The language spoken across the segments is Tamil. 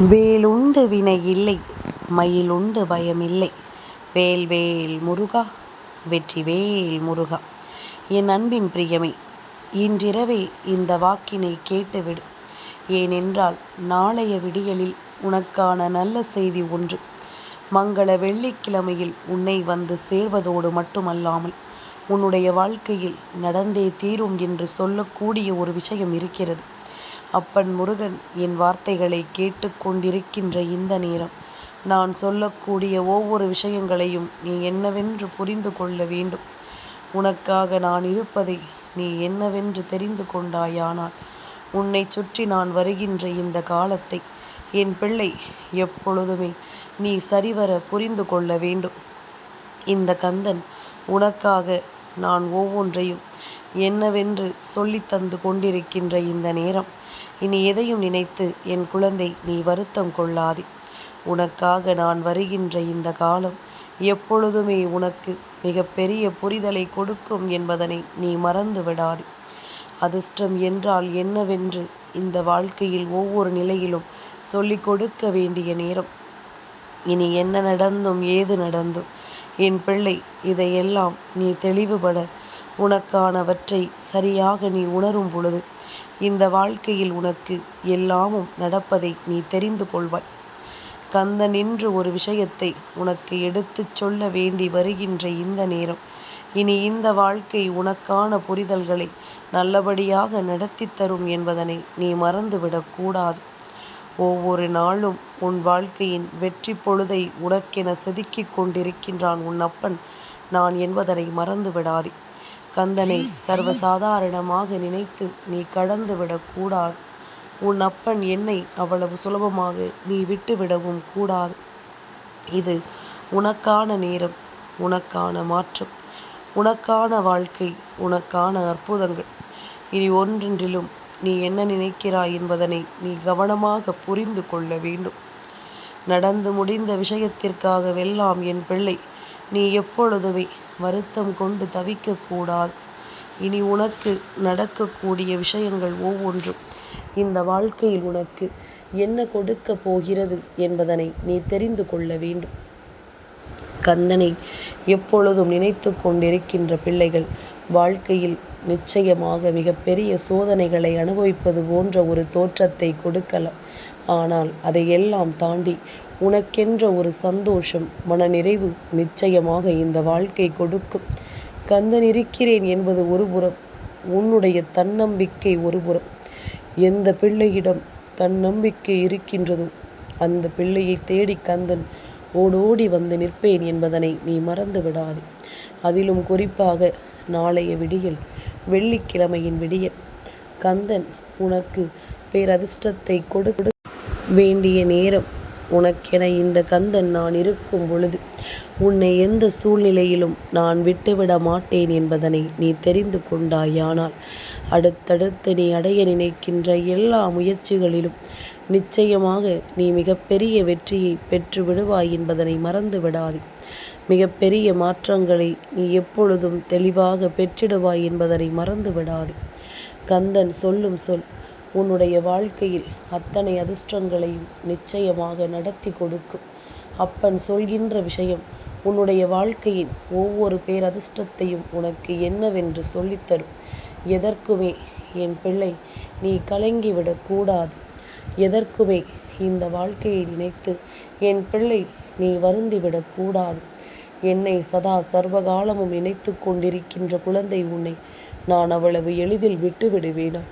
வேலுண்டு வினை இல்லை மயிலுண்டு பயமில்லை வேல் வேல் முருகா வெற்றி வேல் முருகா. என் அன்பின் பிரியமே இன்றிரவே இந்த வாக்கினை கேட்டுவிடு. ஏனென்றால் நாளைய விடியலில் உனக்கான நல்ல செய்தி ஒன்று. மங்கள வெள்ளிக்கிழமையில் உன்னை வந்து சேர்வதோடு மட்டுமல்லாமல் உன்னுடைய வாழ்க்கையில் நடந்தே தீரும் என்று சொல்லக்கூடிய ஒரு விஷயம் இருக்கிறது. அப்பன் முருகன் என் வார்த்தைகளை கேட்டுக்கொண்டிருக்கின்ற இந்த நேரம். நான் சொல்லக்கூடிய ஒவ்வொரு விஷயங்களையும் நீ என்னவென்று புரிந்து கொள்ள வேண்டும். உனக்காக நான் இருப்பதை நீ என்னவென்று தெரிந்து கொண்டாயானால் உன்னை சுற்றி நான் வருகின்ற இந்த காலத்தை என் பிள்ளை எப்பொழுதுமே நீ சரிவர புரிந்து கொள்ள வேண்டும். இந்த கந்தன் உனக்காக நான் ஒவ்வொன்றையும் என்னவென்று சொல்லித்தந்து கொண்டிருக்கின்ற இந்த நேரம். இனி எதையும் நினைத்து என் குழந்தை நீ வருத்தம் கொள்ளாதே. உனக்காக நான் வருகின்ற இந்த காலம் எப்பொழுதுமே உனக்கு மிகப்பெரிய புரிதலை கொடுக்கும் என்பதனை நீ மறந்து விடாதே. அதிர்ஷ்டம் என்றால் என்னவென்று இந்த வாழ்க்கையில் ஒவ்வொரு நிலையிலும் சொல்லிக் கொடுக்க வேண்டிய நேரம். இனி என்ன நடந்தும் ஏது நடந்தும் என் பிள்ளை இதையெல்லாம் நீ தெளிவுபட உனக்கானவற்றை சரியாக நீ உணரும் பொழுது இந்த வாழ்க்கையில் உனக்கு எல்லாமும் நடப்பதை நீ தெரிந்து கொள்வாய். கந்த நின்று ஒரு விஷயத்தை உனக்கு எடுத்துச் சொல்ல வேண்டி வருகின்ற இந்த நேரம் இனி இந்த வாழ்க்கை உனக்கான புரிதல்களை நல்லபடியாக நடத்தி தரும் என்பதனை நீ மறந்துவிடக்கூடாது ஒவ்வொரு நாளும் உன் வாழ்க்கையின் வெற்றி பொழுதை உனக்கென செதுக்கிக் கொண்டிருக்கின்றான் உன் அப்பன். நான் என்பதனை மறந்து விடாதே கந்தனை சர்வசாதாரணமாக நினைத்து நீ கடந்து விடக்கூடாது உன் அப்பன் என்னை அவ்வளவு சுலபமாக நீ விட்டுவிடவும் கூடாது. இது உனக்கான நேரம் உனக்கான மாற்றம் உனக்கான வாழ்க்கை உனக்கான அற்புதங்கள். இனி ஒன்றென்றிலும் நீ என்ன நினைக்கிறாய் என்பதனை நீ கவனமாக புரிந்து கொள்ள வேண்டும். நடந்து முடிந்த விஷயத்திற்காகவெல்லாம் என் பிள்ளை நீ எப்பொழுதுமே வருத்தம் கொண்டு தவிக்கக்கூடாது. இனி உனக்கு நடக்கக்கூடிய விஷயங்கள் ஒவ்வொன்றும் இந்த வாழ்க்கையில் உனக்கு என்ன கொடுக்க போகிறது என்பதனை நீ தெரிந்து கொள்ள வேண்டும். கந்தனை எப்பொழுதும் நினைத்து கொண்டிருக்கின்ற பிள்ளைகள் வாழ்க்கையில் நிச்சயமாக மிகப்பெரிய சோதனைகளை அனுபவிப்பது போன்ற ஒரு தோற்றத்தை கொடுக்கலாம். ஆனால் அதையெல்லாம் தாண்டி உனக்கென்ற ஒரு சந்தோஷம் மனநிறைவு நிச்சயமாக இந்த வாழ்க்கை கொடுக்கும். கந்தன் இருக்கிறேன் என்பது ஒருபுறம் உன்னுடைய தன்னம்பிக்கை ஒருபுறம் எந்த பிள்ளையிடம் தன்னம்பிக்கை இருக்கின்றதோ அந்த பிள்ளையை தேடி கந்தன் ஓடோடி வந்து நிற்பேன் என்பதனை நீ மறந்து விடாதே. அதிலும் குறிப்பாக நாளைய விடியல் வெள்ளிக்கிழமையின் விடியல். கந்தன் உனக்கு பேரதிர்ஷ்டத்தை கொடுக்க வேண்டிய நேரம். உனக்கென இந்த கந்தன் நான் இருக்கும் பொழுது உன்னை எந்த சூழ்நிலையிலும் நான் விட்டுவிட மாட்டேன் என்பதனை நீ தெரிந்து கொண்டாயானால் அடுத்தடுத்து நீ அடைய நினைக்கின்ற எல்லா முயற்சிகளிலும் நிச்சயமாக நீ மிகப்பெரிய வெற்றியை பெற்று விடுவாய் என்பதனை மறந்து விடாதே மிகப்பெரிய மாற்றங்களை நீ எப்பொழுதும் தெளிவாக பெற்றிடுவாய் என்பதனை மறந்து விடாதே கந்தன் சொல்லும் சொல் உன்னுடைய வாழ்க்கையில் அத்தனை அதிர்ஷ்டங்களையும் நிச்சயமாக நடத்தி கொடுக்கும். அப்பன் சொல்கின்ற விஷயம் உன்னுடைய வாழ்க்கையின் ஒவ்வொரு பேரதிர்ஷ்டத்தையும் உனக்கு என்னவென்று சொல்லித்தரும். எதற்குமே என் பிள்ளை நீ கலங்கிவிடக்கூடாது எதற்குமே இந்த வாழ்க்கையை நினைத்து என் பிள்ளை நீ வருந்திவிடக்கூடாது என்னை சதா சர்வகாலமும் நினைத்து கொண்டிருக்கின்ற குழந்தை உன்னை நான் அவ்வளவு எளிதில் விட்டு விடுவேனா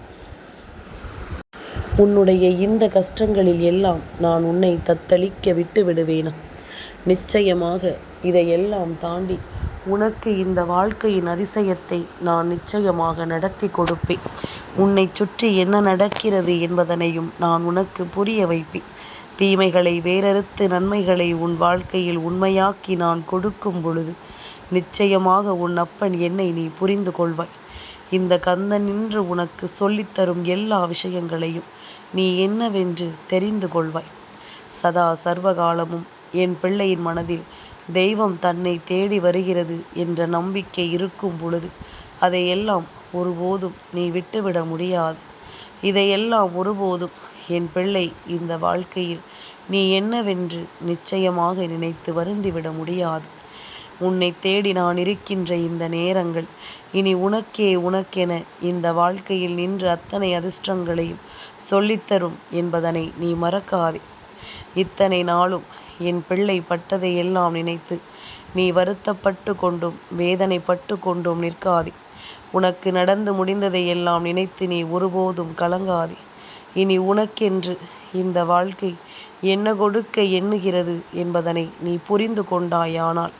உன்னுடைய இந்த கஷ்டங்களில் எல்லாம் நான் உன்னை தத்தளிக்க விட்டு விடுவேனா? நிச்சயமாக இதையெல்லாம் தாண்டி உனக்கு இந்த வாழ்க்கையின் அதிசயத்தை நான் நிச்சயமாக நடத்தி கொடுப்பேன். உன்னை சுற்றி என்ன நடக்கிறது என்பதனையும் நான் உனக்கு புரிய வைப்பேன். தீமைகளை வேறறுத்து நன்மைகளை உன் வாழ்க்கையில் உண்மையாக்கி நான் கொடுக்கும் பொழுது நிச்சயமாக உன் அப்பன் என்னை நீ புரிந்து கொள்வாய். இந்த கந்தன் நின்று உனக்கு சொல்லித்தரும் எல்லா விஷயங்களையும் நீ என்னவென்று தெரிந்து கொள்வாய். சதா சர்வகாலமும் என் பிள்ளையின் மனதில் தெய்வம் தன்னை தேடி வருகிறது என்ற நம்பிக்கை இருக்கும் பொழுது அதையெல்லாம் ஒருபோதும் நீ விட்டுவிட முடியாது. இதையெல்லாம் ஒருபோதும் என் பிள்ளை இந்த வாழ்க்கையில் நீ என்னவென்று நிச்சயமாக நினைத்து வருந்திவிட முடியாது. உன்னை தேடி நான் இருக்கின்ற இந்த நேரங்கள். இனி உனக்கே உனக்கென இந்த வாழ்க்கையில் நின்று அத்தனை அதிர்ஷ்டங்களையும் சொல்லித்தரும் என்பதனை நீ மறக்காதே. இத்தனை நாளும் என் பிள்ளை பட்டதை எல்லாம் நினைத்து நீ வருத்தப்பட்டு கொண்டும் வேதனைப்பட்டு கொண்டும் நிற்காதே. உனக்கு நடந்து முடிந்ததை எல்லாம் நினைத்து நீ ஒருபோதும் கலங்காதே. இனி உனக்கென்று இந்த வாழ்க்கை என்ன கொடுக்க எண்ணுகிறது என்பதனை நீ புரிந்து கொண்டாயானால்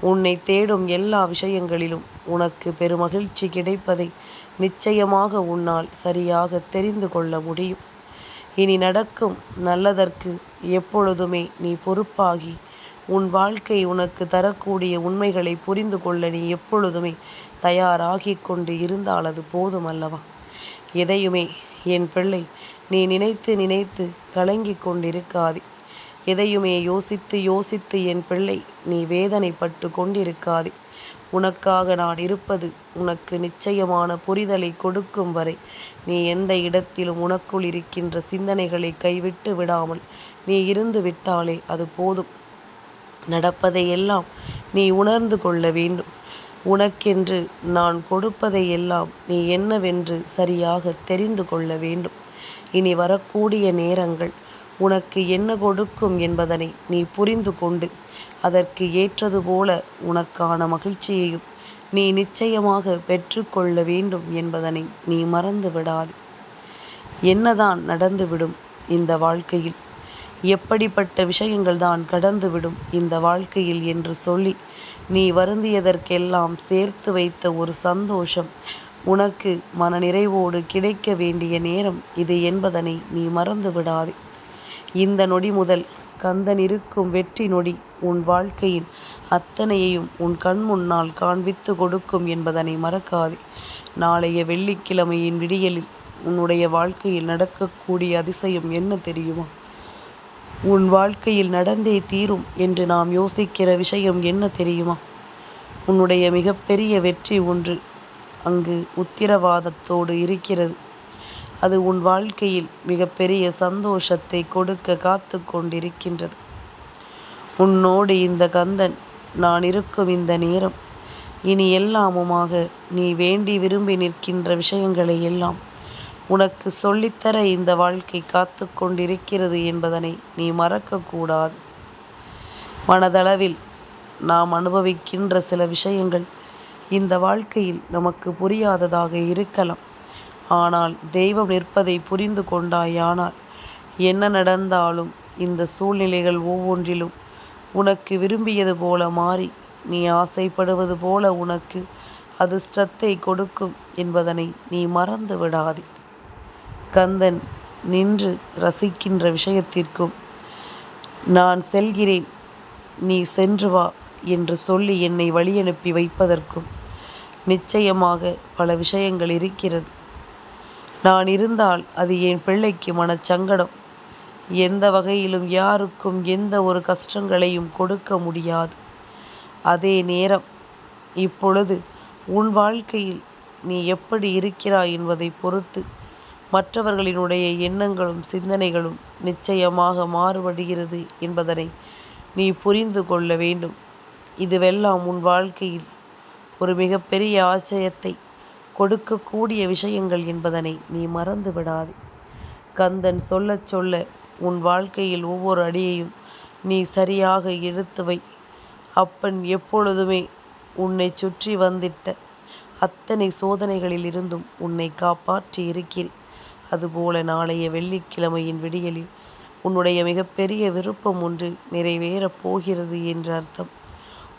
உன்னை தேடும் எல்லா விஷயங்களிலும் உனக்கு பெருமகிழ்ச்சி கிடைப்பதை நிச்சயமாக உன்னால் சரியாக தெரிந்து கொள்ள முடியும். இனி நடக்கும் நல்லதற்கு எப்பொழுதுமே நீ பொறுப்பாகி உன் வாழ்க்கை உனக்கு தரக்கூடிய உண்மைகளை புரிந்து கொள்ள நீ எப்பொழுதுமே தயாராகி கொண்டு இருந்தால் அது போதும் அல்லவா? எதையுமே என் பிள்ளை நீ நினைத்து நினைத்து கலங்கி கொண்டிருக்காதே. எதையுமே யோசித்து யோசித்து என் பிள்ளை நீ வேதனைப்பட்டு கொண்டிருக்காதே. உனக்காக நான் இருப்பது உனக்கு நிச்சயமான புரிதலை கொடுக்கும் வரை நீ எந்த இடத்திலும் உனக்குள் இருக்கின்ற சிந்தனைகளை கைவிட்டு விடாமல் நீ இருந்து விட்டாலே அது போதும். நடப்பதையெல்லாம் நீ உணர்ந்து கொள்ள வேண்டும். உனக்கென்று நான் கொடுப்பதையெல்லாம் நீ என்னவென்று சரியாக தெரிந்து கொள்ள வேண்டும். இனி வரக்கூடிய நேரங்கள் உனக்கு என்ன கொடுக்கும் என்பதனை நீ புரிந்து கொண்டு அதற்கு ஏற்றது போல உனக்கான மகிழ்ச்சியையும் நீ நிச்சயமாக பெற்றுக்கொள்ள வேண்டும் என்பதனை நீ மறந்து விடாது என்னதான் நடந்துவிடும் இந்த வாழ்க்கையில்? எப்படிப்பட்ட விஷயங்கள் தான் கடந்துவிடும் இந்த வாழ்க்கையில் என்று சொல்லி நீ வருந்தியதற்கெல்லாம் சேர்த்து வைத்த ஒரு சந்தோஷம் உனக்கு மனநிறைவோடு கிடைக்க வேண்டிய நேரம் இது என்பதனை நீ மறந்து விடாதே இந்த நொடி முதல் கந்தன் இருக்கும் வெற்றி நொடி உன் வாழ்க்கையின் அத்தனையையும் உன் கண் முன்னால் காண்பித்து கொடுக்கும் என்பதனை மறக்காதே. நாளைய வெள்ளிக்கிழமையின் விடியலில் உன்னுடைய வாழ்க்கையில் நடக்கக்கூடிய அதிசயம் என்ன தெரியுமா? உன் வாழ்க்கையில் நடந்தே தீரும் என்று நாம் யோசிக்கிற விஷயம் என்ன தெரியுமா? உன்னுடைய மிகப்பெரிய வெற்றி ஒன்று அங்கு உத்திரவாதத்தோடு இருக்கிறது. அது உன் வாழ்க்கையில் மிகப்பெரிய சந்தோஷத்தை கொடுக்க காத்து கொண்டிருக்கின்றது உன்னோடு இந்த கந்தன் நான் இருக்கும் இந்த நேரம் இனி எல்லாமுமாக நீ வேண்டி விரும்பி நிற்கின்ற விஷயங்களை எல்லாம் உனக்கு சொல்லித்தர இந்த வாழ்க்கை காத்து கொண்டிருக்கிறது என்பதனை நீ மறக்கக்கூடாது. மனதளவில் நாம் அனுபவிக்கின்ற சில விஷயங்கள் இந்த வாழ்க்கையில் நமக்கு புரியாததாக இருக்கலாம். ஆனால் தெய்வம் நிற்பதை புரிந்து கொண்டாயானால் என்ன நடந்தாலும் இந்த சூழ்நிலைகள் ஒவ்வொன்றிலும் உனக்கு விரும்பியது போல மாறி நீ ஆசைப்படுவது போல உனக்கு அதிர்ஷ்டத்தை கொடுக்கும் என்பதனை நீ மறந்து விடாதே. கந்தன் நின்று ரசிக்கின்ற விஷயத்திற்கும் நான் செல்கிறேன் நீ சென்று வா என்று சொல்லி என்னை வழியனுப்பி வைப்பதற்கும் நிச்சயமாக பல விஷயங்கள் இருக்கிறது. நான் இருந்தால் அது என் பிள்ளைக்கு மனச்சங்கடம். எந்த வகையிலும் யாருக்கும் எந்த ஒரு கஷ்டங்களையும் கொடுக்க முடியாது. அதே நேரம் இப்பொழுது உன் வாழ்க்கையில் நீ எப்படி இருக்கிறாய் என்பதை பொறுத்து மற்றவர்களினுடைய எண்ணங்களும் சிந்தனைகளும் நிச்சயமாக மாறுபடுகிறது என்பதனை நீ புரிந்து கொள்ள வேண்டும். இதுவெல்லாம் உன் வாழ்க்கையில் ஒரு மிகப்பெரிய ஆச்சரியத்தை கொடுக்கக்கூடிய விஷயங்கள் என்பதனை நீ மறந்து விடாது. கந்தன் சொல்ல சொல்ல உன் வாழ்க்கையில் ஒவ்வொரு அடியையும் நீ சரியாக எடுத்து வை. அப்பன் எப்பொழுதுமே உன்னை சுற்றி வந்திட்ட அத்தனை சோதனைகளில் இருந்தும் உன்னை காப்பாற்றி இருக்கிறேன். அதுபோல நாளைய வெள்ளிக்கிழமையின் விடியலில் உன்னுடைய மிகப்பெரிய விருப்பம் ஒன்று நிறைவேறப் போகிறது என்று அர்த்தம்.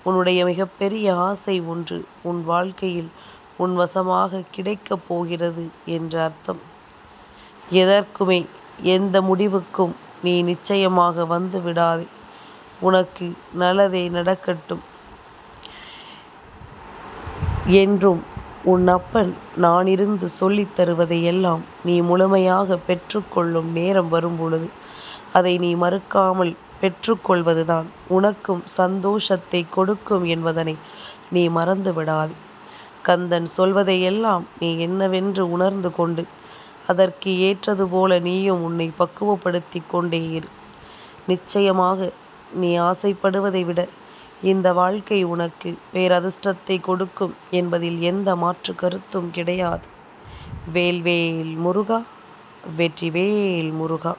உன்னுடைய மிகப்பெரிய ஆசை ஒன்று உன் வாழ்க்கையில் உன் வசமாக கிடைக்கப் போகிறது என்ற அர்த்தம். எதற்குமே எந்த முடிவுக்கும் நீ நிச்சயமாக வந்து விடாதே. உனக்கு நல்லதே நடக்கட்டும். என்றும் உன் அப்பன் நான் இருந்து சொல்லித் தருவதையெல்லாம் நீ முழுமையாக பெற்றுக்கொள்ளும் நேரம் வரும்பொழுது அதை நீ மறுக்காமல் பெற்றுக்கொள்வதுதான் உனக்கும் சந்தோஷத்தை கொடுக்கும் என்பதனை நீ மறந்து விடாது. கந்தன் சொல்வதையெல்லாம் நீ என்னவென்று உணர்ந்து கொண்டு அதற்கு ஏற்றது போல நீயும் உன்னை பக்குவப்படுத்திக் கொண்டே இரு. நிச்சயமாக நீ ஆசைப்படுவதை விட இந்த வாழ்க்கை உனக்கு பேரதிர்ஷ்டத்தை கொடுக்கும் என்பதில் எந்த மாற்று கருத்தும் கிடையாது. வேல்வேல் முருகா வெற்றிவேல் முருகா.